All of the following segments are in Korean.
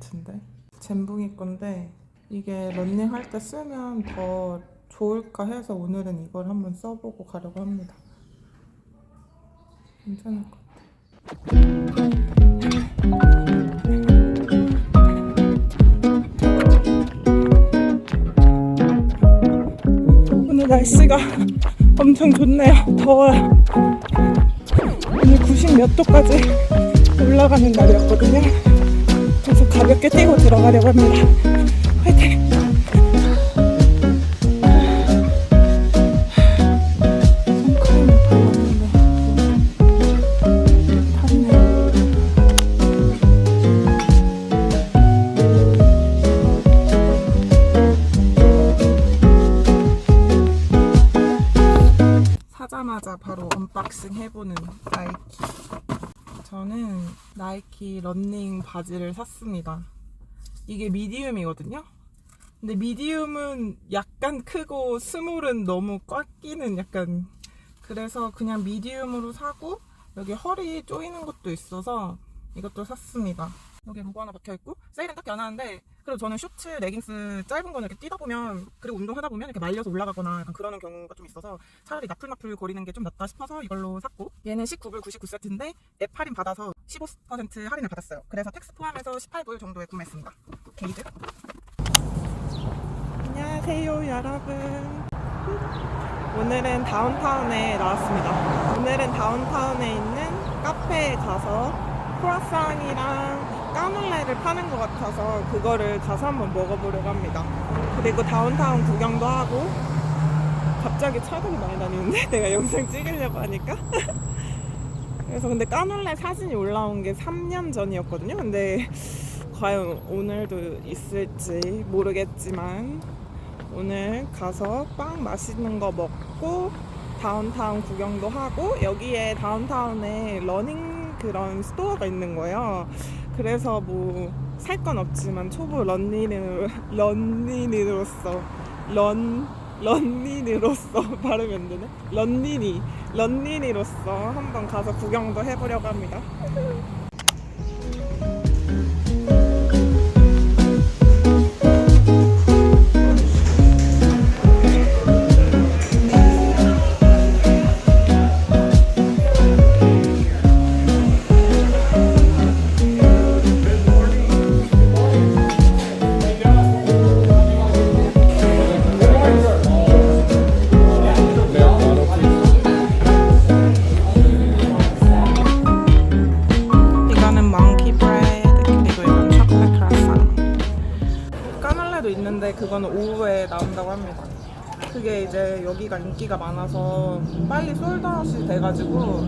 같은데 젠붕이 건데 이게 런닝 할 때 쓰면 더 좋을까 해서 오늘은 이걸 한번 써보고 가려고 합니다. 괜찮을 것 같아요. 오늘 날씨가 엄청 좋네요. 더워요. 오늘 90 몇 도까지 올라가는 날이었거든요. 그래서 가볍게 뛰고 들어가려고 합니다. 화이팅! 바지를 샀습니다. 이게 미디움이거든요. 근데 미디움은 약간 크고 스몰은 너무 꽉 끼는 약간 그래서 그냥 미디움으로 사고 여기 허리 조이는 것도 있어서 이것도 샀습니다. 여기 로고 하나 박혀 있고 세일은 딱히 안 하는데 그리고 저는 슈츠, 레깅스 짧은 거는 이렇게 뛰다 보면 그리고 운동하다 보면 이렇게 말려서 올라가거나 약간 그러는 경우가 좀 있어서 차라리 나풀나풀 거리는 게 좀 낫다 싶어서 이걸로 샀고 얘는 19불 99세트인데 앱 할인 받아서 15% 할인을 받았어요. 그래서 텍스 포함해서 18불 정도에 구매했습니다. 게이드. 안녕하세요 여러분. 오늘은 다운타운에 나왔습니다. 오늘은 다운타운에 있는 카페에 가서 크로상이랑 까눌레를 파는 것 같아서 그거를 가서 한번 먹어보려고 합니다. 그리고 다운타운 구경도 하고 갑자기 차들이 많이 다니는데 내가 영상 찍으려고 하니까 그래서 근데 까눌레 사진이 올라온 게 3년 전이었거든요. 근데 과연 오늘도 있을지 모르겠지만 오늘 가서 빵 맛있는 거 먹고 다운타운 구경도 하고 여기에 다운타운에 러닝 그런 스토어가 있는 거예요. 그래서 뭐 살 건 없지만 초보 런닝으로 런닝으로서 런 런닝으로서 발음이 안 되네. 런닝이 런닝이로서 한번 가서 구경도 해보려고 합니다. 있는데 그거는 오후에 나온다고 합니다. 그게 이제 여기가 인기가 많아서 빨리 솔드아웃이 돼가지고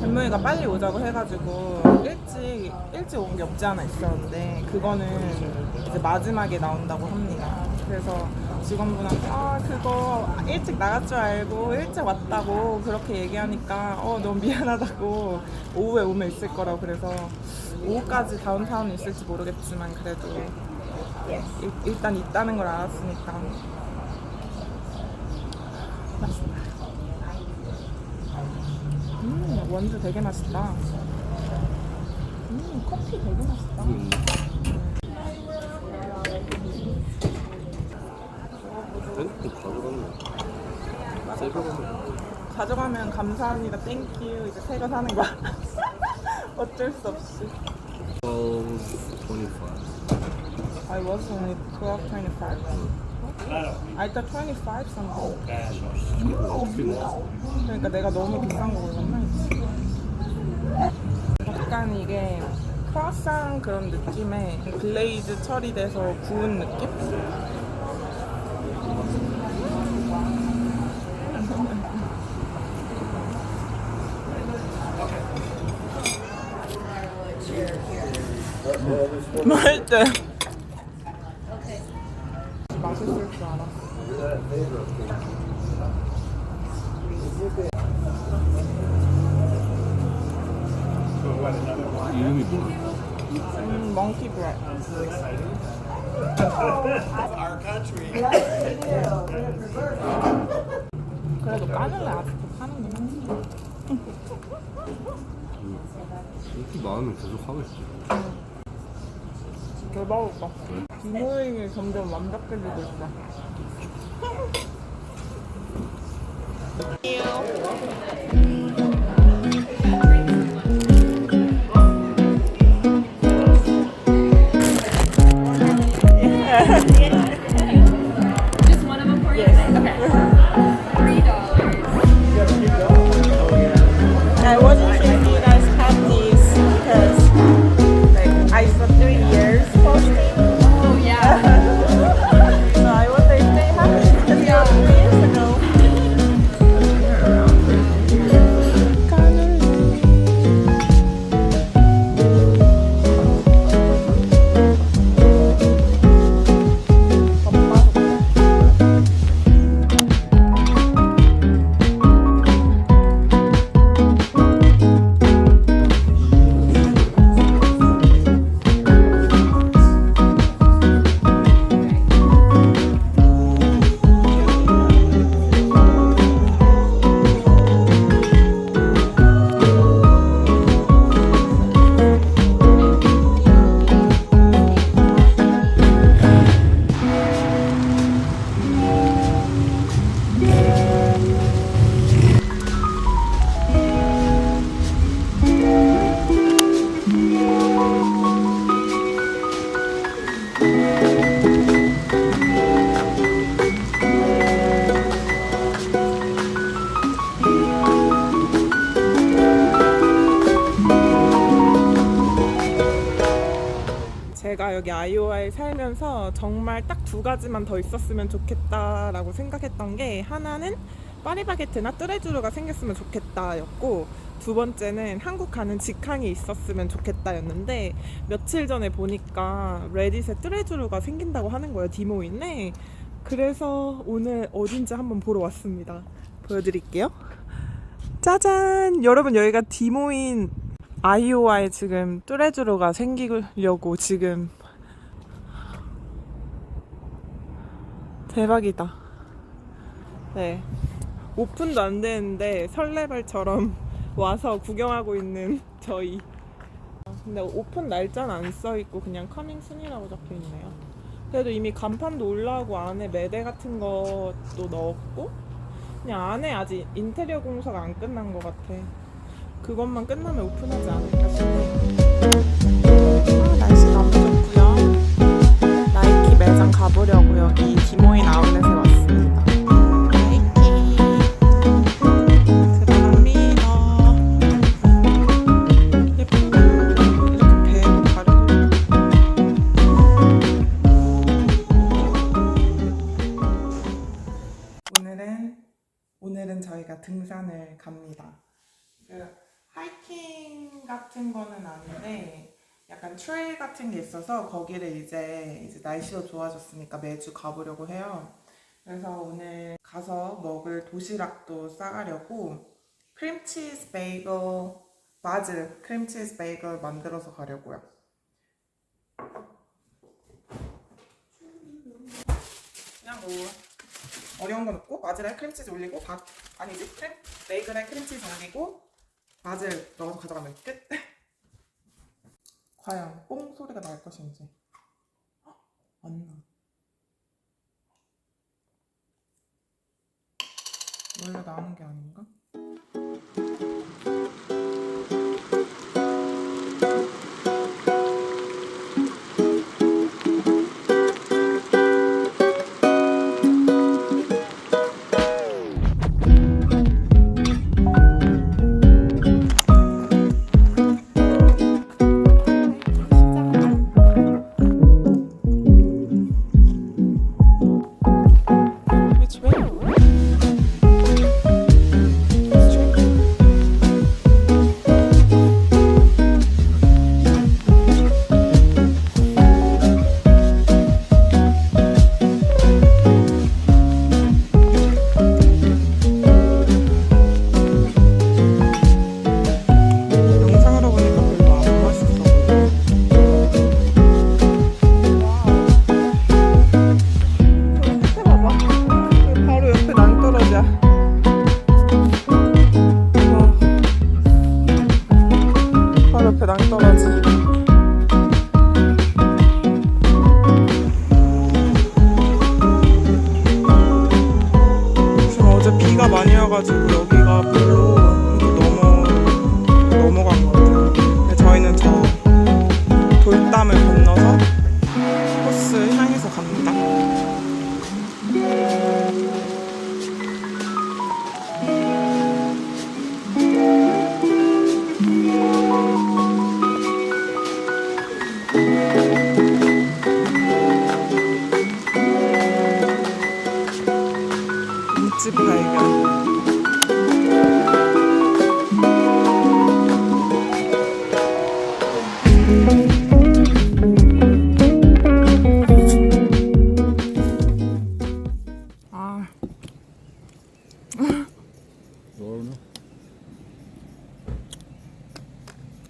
잼무이가 빨리 오자고 해가지고 일찍 일찍 온 게 없지 않아 있었는데 그거는 이제 마지막에 나온다고 합니다. 그래서 직원분한테 아 그거 일찍 나갈 줄 알고 일찍 왔다고 그렇게 얘기하니까 어 너무 미안하다고 오후에 오면 있을 거라고 그래서 오후까지 다운타운에 있을지 모르겠지만 그래도 일, 일단 있다는 걸 알았으니까. 맛있다. 음 원두 되게 맛있다. 음 커피 되게 맛있다. 새거 가져가면 감사합니다. 땡큐 이제 새거 사는 거야 어쩔 수 없이. 12.25. I was only 12.25 I thought 25 something? 그러니까 내가 너무 비싼 거 골랐나. 약간 이게 크로상 그런 느낌의 글레이즈 처리돼서 구운 느낌? 맛있대. 이름이 뭐야? 음, 멍키 브레드. 그래도 까눌레 아직도 파는구나. 이렇게 많으면 계속 하고 있어. 대박이다. 디모잉이 점점 완벽해지고 있어. Just 아이오와에 살면서 정말 딱 두 가지만 더 있었으면 좋겠다라고 생각했던 게 하나는 파리바게트나 뚜레쥬르가 생겼으면 좋겠다였고 두 번째는 한국 가는 직항이 있었으면 좋겠다였는데 며칠 전에 보니까 레딧에 뚜레쥬르가 생긴다고 하는 거예요 디모인에. 그래서 오늘 어딘지 한번 보러 왔습니다. 보여드릴게요. 짜잔! 여러분 여기가 디모인 아이오와에 지금 뚜레쥬르가 생기려고 지금 대박이다. 네. 오픈도 안 되는데 설레발처럼 와서 구경하고 있는 저희. 근데 오픈 날짜는 안 써 있고 그냥 커밍 순이라고 적혀 있네요. 그래도 이미 간판도 올라오고 안에 매대 같은 것도 넣었고 그냥 안에 아직 인테리어 공사가 안 끝난 것 같아. 그것만 끝나면 오픈하지 않을까 싶네. 등산을 갑니다. 그 하이킹 같은 거는 아닌데 약간 트레일 같은 게 있어서 거기를 이제 이제 날씨도 좋아졌으니까 매주 가보려고 해요. 그래서 오늘 가서 먹을 도시락도 싸가려고 크림치즈 베이글 바질 크림치즈 베이글 만들어서 가려고요. 그냥 뭐 어려운 건 없고 바질에 크림치즈 올리고 밥 아니지 크림 베이글에 크림치즈 올리고 바질 넣어서 가져가면 끝. 과연 뽕 소리가 날 것인지. 헉, 안 나. 원래 나는 게 아닌가? 다 물로 너무 넘어간 것 같아요. 저희는 저 돌담을 건너서 코스 향해서 갑니다. 집 발견.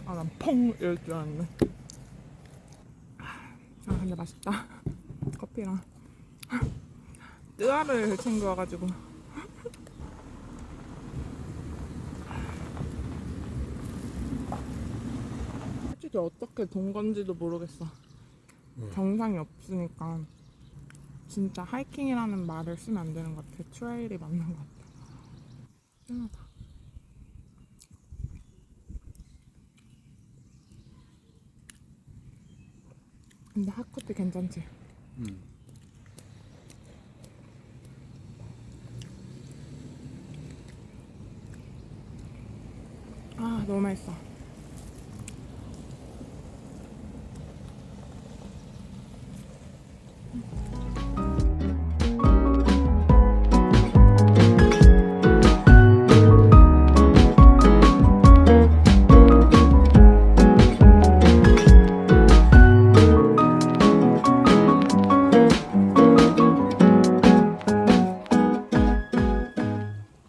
하나 펑 이럴 줄 알았네. 아 근데 맛있다. 커피랑 뜨아를 챙겨와가지고. 솔직히 어떻게 돈 건지도 모르겠어. 정상이 없으니까 진짜 하이킹이라는 말을 쓰면 안 되는 것 같아. 트레일이 맞는 것 같아. 짠하다. 근데 핫커피 괜찮지? 응. 아 너무 맛있어.